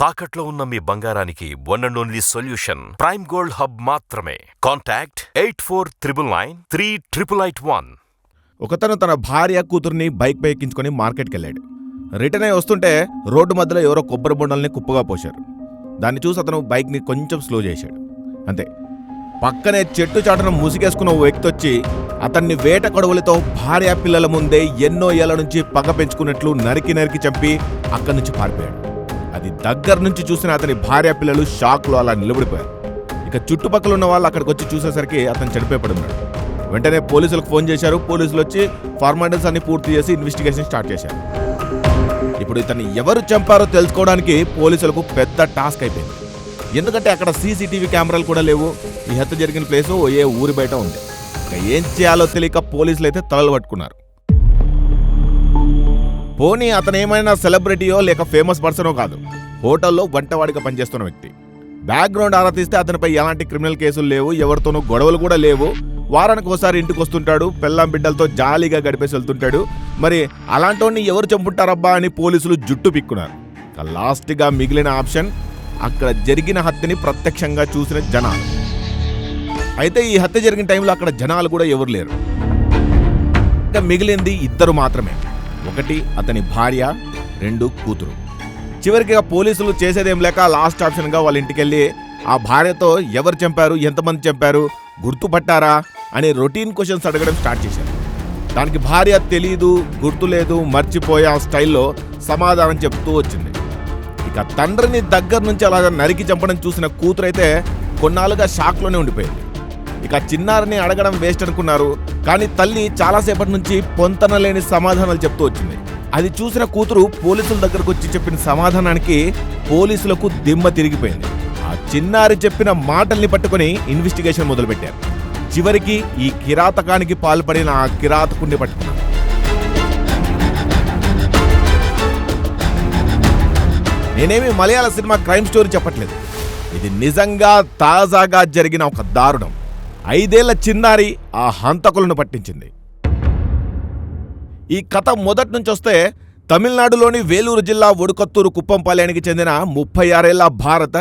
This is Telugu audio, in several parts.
తాకట్లో ఉన్న మీ బంగారానికి one and only solution prime gold hub మాత్రమే. Contact eight four triple nine three triple eight one ఒకతను తన భార్య కూతుర్ని బైక్ పై ఎక్కించుకొని మార్కెట్కి వెళ్ళాడు రిటర్న్ అయి వస్తుంటే రోడ్డు మధ్యలో ఎవరో కొబ్బరి బొండల్ని కుప్పగా పోశారు. దాన్ని చూసి అతను బైక్ని కొంచెం స్లో చేశాడు. అంతే. పక్కనే చెట్టు చాటును ముసిగేసుకున్న ఓ వ్యక్తి వచ్చి అతన్ని వేట కొడవలతో భార్య పిల్లల ముందే ఎన్నో ఏళ్ళ నుంచి పగ పెంచుకున్నట్లు నరికి నరికి చంపి అక్కడి నుంచి పారిపోయాడు. అది దగ్గర నుంచి చూసిన అతని భార్య పిల్లలు షాక్లో అలా నిలబడిపోయారు. ఇక చుట్టుపక్కల ఉన్న వాళ్ళు అక్కడికి వచ్చి చూసేసరికి అతను చనిపోయి పడున్నాడు వెంటనే పోలీసులకు ఫోన్ చేశారు. పోలీసులు వచ్చి ఫార్మాలిటీస్ అన్ని పూర్తి చేసి ఇన్వెస్టిగేషన్ స్టార్ట్ చేశారు. ఇప్పుడు ఇతన్ని ఎవరు చంపారో తెలుసుకోవడానికి పోలీసులకు పెద్ద టాస్క్ అయిపోయింది. ఎందుకంటే అక్కడ సీసీటీవీ కెమెరాలు కూడా లేవు. ఈ హత్య జరిగిన ప్లేసు ఏ ఊరి బయట ఉంది. ఇక ఏం చేయాలో తెలియక పోలీసులు అయితే తలలు పట్టుకున్నారు. పోనీ అతను ఏమైనా సెలబ్రిటీయో లేక ఫేమస్ పర్సనో కాదు. హోటల్లో వంటవాడిగా పనిచేస్తున్న వ్యక్తి. బ్యాక్గ్రౌండ్ ఆరా తీస్తే అతనిపై ఎలాంటి క్రిమినల్ కేసులు లేవు ఎవరితోనూ గొడవలు కూడా లేవు. వారానికి ఒకసారి ఇంటికి వస్తుంటాడు పెళ్ళాం బిడ్డలతో జాలీగా గడిపేసి వెళ్తుంటాడు. మరి అలాంటోడిని ఎవరు చంపుంటారబ్బా అని పోలీసులు జుట్టు పిక్కున్నారు. లాస్ట్గా మిగిలిన ఆప్షన్ అక్కడ జరిగిన హత్యని ప్రత్యక్షంగా చూసిన జనాలు. అయితే ఈ హత్య జరిగిన టైంలో అక్కడ జనాలు కూడా ఎవరు లేరు. ఇంకా మిగిలింది ఇద్దరు మాత్రమే. ఒకటి అతని భార్య రెండు కూతురు. చివరికి పోలీసులు చేసేదేం లేక లాస్ట్ ఆప్షన్గా వాళ్ళ ఇంటికెళ్ళి ఆ భార్యతో ఎవరు చంపారు? ఎంతమంది చంపారు? గుర్తుపట్టారా? అని రొటీన్ క్వశ్చన్స్ అడగడం స్టార్ట్ చేశారు. దానికి భార్య తెలీదు గుర్తులేదు మర్చిపోయా స్టైల్లో సమాధానం చెప్తూ వచ్చింది. ఇక తండ్రిని దగ్గర నుంచి అలా నరికి చంపడం చూసిన కూతురైతే కొన్నాళ్ళుగా షాక్లోనే ఉండిపోయింది. ఇక చిన్నారిని అడగడం వేస్ట్ అనుకున్నారు. కానీ తల్లి చాలాసేపటి నుంచి పొంతన లేని సమాధానాలు చెప్తూ వచ్చింది. అది చూసిన కూతురు పోలీసుల దగ్గరకు వచ్చి చెప్పిన సమాధానానికి పోలీసులకు దిమ్మ తిరిగిపోయింది. ఆ చిన్నారి చెప్పిన మాటల్ని పట్టుకొని ఇన్వెస్టిగేషన్ మొదలుపెట్టారు. చివరికి ఈ కిరాతకానికి పాల్పడిన ఆ కిరాతకుణ్ణి పట్టుకున్నారు నేనేమి మలయాళ సినిమా క్రైమ్ స్టోరీ చెప్పట్లేదు. ఇది నిజంగా తాజాగా జరిగిన ఒక దారుణం. ఐదేళ్ళ చిన్నారి ఆ హంతకులను పట్టించింది. ఈ కథ మొదటి నుంచి వస్తే తమిళనాడులోని వేలూరు జిల్లా ఒడుకొత్తూరు కుప్పంపాలయానికి చెందిన ముప్పై ఆరేళ్ళ భారత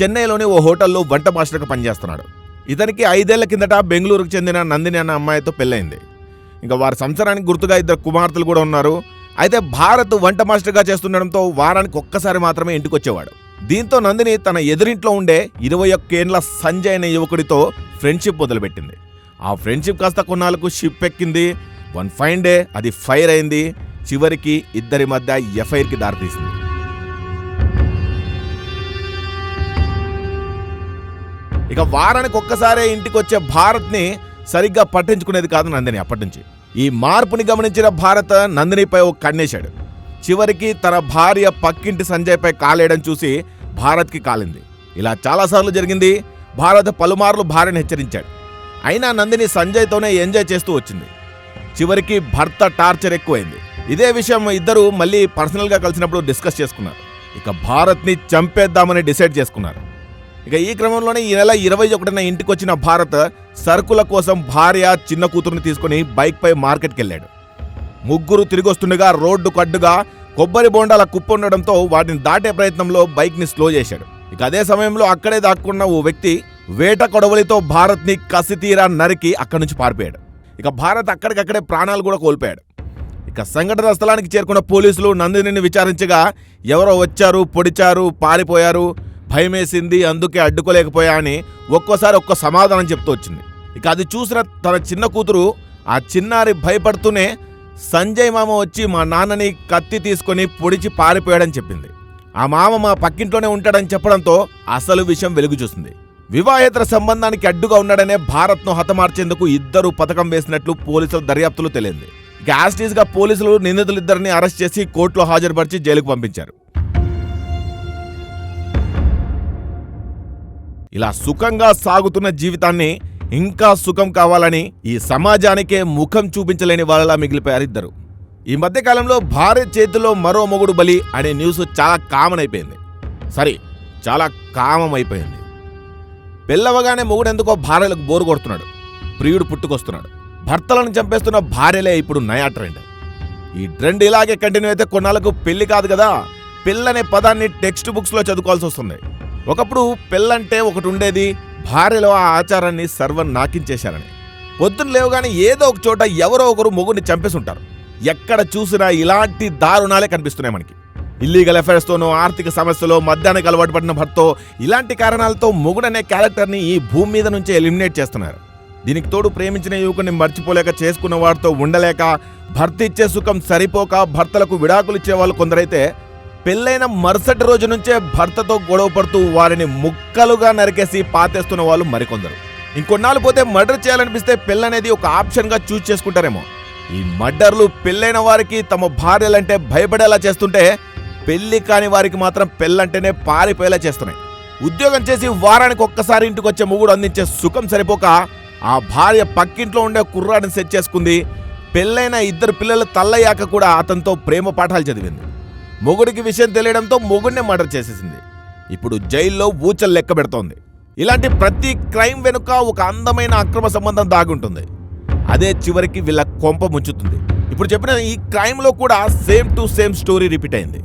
చెన్నైలోని ఓ హోటల్లో వంట మాస్టర్గా పనిచేస్తున్నాడు. ఇతనికి ఐదేళ్ళ కిందట బెంగళూరుకు చెందిన నందిని అన్న అమ్మాయితో పెళ్ళైంది ఇంకా వారి సంసారానికి గుర్తుగా ఇద్దరు కుమార్తెలు కూడా ఉన్నారు. అయితే భారత్ వంట మాస్టర్గా చేస్తుండడంతో వారానికి ఒక్కసారి మాత్రమే ఇంటికి వచ్చేవాడు దీంతో నందిని తన ఎదురింట్లో ఉండే ఇరవై ఒక్కేండ్ల సంజయ్ అనే యువకుడితో ఫ్రెండ్షిప్ మొదలుపెట్టింది. ఆ ఫ్రెండ్షిప్ కాస్త కొన్నాళ్ళకు షిప్ ఎక్కింది వన్ ఫైన్ డే అది ఫైర్ అయింది. చివరికి ఇద్దరి మధ్య ఎఫ్ఐఆర్కి దారితీసింది. ఇక వారానికి ఒక్కసారే ఇంటికి వచ్చే భారత్ని సరిగ్గా పట్టించుకునేది కాదు నందిని అప్పటి నుంచి. ఈ మార్పుని గమనించిన భారత్ నందినిపై ఒక కన్నేశాడు. చివరికి తన భార్య పక్కింటి సంజయ్పై కాలేయడం చూసి భారత్కి కాలింది. ఇలా చాలాసార్లు జరిగింది. భారత్ పలుమార్లు భార్యను హెచ్చరించాడు. అయినా నందిని సంజయ్తోనే ఎంజాయ్ చేస్తూ వచ్చింది. చివరికి భర్త టార్చర్ ఎక్కువైంది. ఇదే విషయం ఇద్దరు మళ్ళీ పర్సనల్గా కలిసినప్పుడు డిస్కస్ చేసుకున్నారు. ఇక భారత్ని చంపేద్దామని డిసైడ్ చేసుకున్నారు. ఇక ఈ క్రమంలోనే ఈ నెల ఇరవై ఒకటిన ఇంటికి వచ్చిన భారత్ సరుకుల కోసం భార్య చిన్న కూతురుని తీసుకుని బైక్పై మార్కెట్కి వెళ్ళాడు ముగ్గురు తిరిగొస్తుండగా రోడ్డు కడ్డుగా కొబ్బరి బోండాల కుప్ప ఉండడంతో వాటిని దాటే ప్రయత్నంలో బైక్ని స్లో చేశాడు. ఇక అదే సమయంలో అక్కడే దాక్కున్న ఓ వ్యక్తి వేట కొడవలితో భారత్ని కసితీరా నరికి అక్కడి నుంచి పారిపోయాడు. ఇక భారత్ అక్కడికక్కడే ప్రాణాలు కూడా కోల్పోయాడు. ఇక సంఘటన స్థలానికి చేరుకున్న పోలీసులు నందినిని విచారించగా ఎవరో వచ్చారు పొడిచారు పారిపోయారు భయమేసింది అందుకే అడ్డుకోలేకపోయా అని ఒక్కోసారి ఒక్క సమాధానం చెప్తూ వచ్చింది. ఇక అది చూసిన తన చిన్న కూతురు ఆ చిన్నారి భయపడుతూనే సంజయ్ మామ వచ్చి మా నాన్నని కత్తి తీసుకొని పొడిచి పారిపోయాడని చెప్పింది. ఆ మామ మా పక్కింట్లోనే ఉంటాడని చెప్పడంతో అసలు విషయం వెలుగు చూసింది. వివాహేతర సంబంధానికి అడ్డుగా ఉన్నాడనే భారత్ను హతమార్చేందుకు ఇద్దరు పథకం వేసినట్లు పోలీసుల దర్యాప్తులో తెలియంది. ఇక గా పోలీసులు నిందితులిద్దరిని అరెస్ట్ చేసి కోర్టులో హాజరుపరిచి జైలుకు పంపించారు. ఇలా సుఖంగా సాగుతున్న జీవితాన్ని ఇంకా సుఖం కావాలని ఈ సమాజానికే ముఖం చూపించలేని వాళ్ళలా మిగిలిపోయారు ఇద్దరు. ఈ మధ్యకాలంలో భార్య చేతిలో మరో మొగుడు బలి అనే న్యూస్ చాలా కామన్ అయిపోయింది. సరే చాలా కామం అయిపోయింది. పెళ్ళవగానే మొగుడు ఎందుకో భార్యలకు బోరు కొడుతున్నాడు. ప్రియుడు పుట్టుకొస్తున్నాడు. భర్తలను చంపేస్తున్న భార్యలే ఇప్పుడు నయా ట్రెండ్. ఈ ట్రెండ్ ఇలాగే కంటిన్యూ అయితే కొన్నాళ్ళకు పెళ్ళి కాదు కదా? పిల్లనే పదాన్ని టెక్స్ట్ బుక్స్లో చదువుకోవాల్సి వస్తుంది. ఒకప్పుడు పెళ్ళంటే ఒకటి ఉండేది భార్యలో ఆ ఆచారాన్ని సర్వం నాకించేశారని పొద్దున్న లేవగానే ఏదో ఒక చోట ఎవరో ఒకరు మొగుడిని చంపేసి ఉంటారు ఎక్కడ చూసినా ఇలాంటి దారుణాలే కనిపిస్తున్నాయి మనకి. ఇల్లీగల్ అఫైర్స్తోనో ఆర్థిక సమస్యలో మద్యానికి అలవాటు పడిన భర్తో ఇలాంటి కారణాలతో మొగుడనే క్యారెక్టర్ని ఈ భూమి మీద నుంచే ఎలిమినేట్ చేస్తున్నారు. దీనికి తోడు ప్రేమించిన యువకుని మర్చిపోలేక చేసుకున్న వాడితో ఉండలేక భర్త ఇచ్చే సుఖం సరిపోక భర్తలకు విడాకులు ఇచ్చే వాళ్ళు కొందరైతే పెళ్ళైన మరుసటి రోజు నుంచే భర్తతో గొడవ పడుతూ వారిని ముక్కలుగా నరికేసి పాతేస్తున్న వాళ్ళు మరికొందరు. ఇంకొన్నాళ్ళు పోతే మర్డర్ చేయాలనిపిస్తే పెళ్ళనేది ఒక ఆప్షన్గా చూస్ చేసుకుంటారేమో. ఈ మర్డర్లు పెళ్ళైన వారికి తమ భార్యలంటే భయపడేలా చేస్తుంటే పెళ్ళి కాని వారికి మాత్రం పెళ్ళంటేనే పారిపోయేలా చేస్తున్నాయి. ఉద్యోగం చేసి వారానికి ఒక్కసారి ఇంటికి వచ్చే మొగుడు అందించే సుఖం సరిపోక ఆ భార్య పక్కింట్లో ఉండే కుర్రాడిని సెట్ చేసుకుంది. పెళ్ళైన ఇద్దరు పిల్లలు తల్లయ్యాక కూడా అతనితో ప్రేమ పాఠాలు చదివింది. మొగుడికి విషయం తెలియడంతో మొగుడినే మర్డర్ చేసేసింది. ఇప్పుడు జైల్లో ఊచలు లెక్క పెడుతోంది. ఇలాంటి ప్రతి క్రైమ్ వెనుక ఒక అందమైన అక్రమ సంబంధం దాగుంటుంది. అదే చివరికి వీళ్ళ కొంప ముంచుతుంది. ఇప్పుడు చెప్పిన ఈ క్రైమ్లో కూడా same to same story repeat అయింది.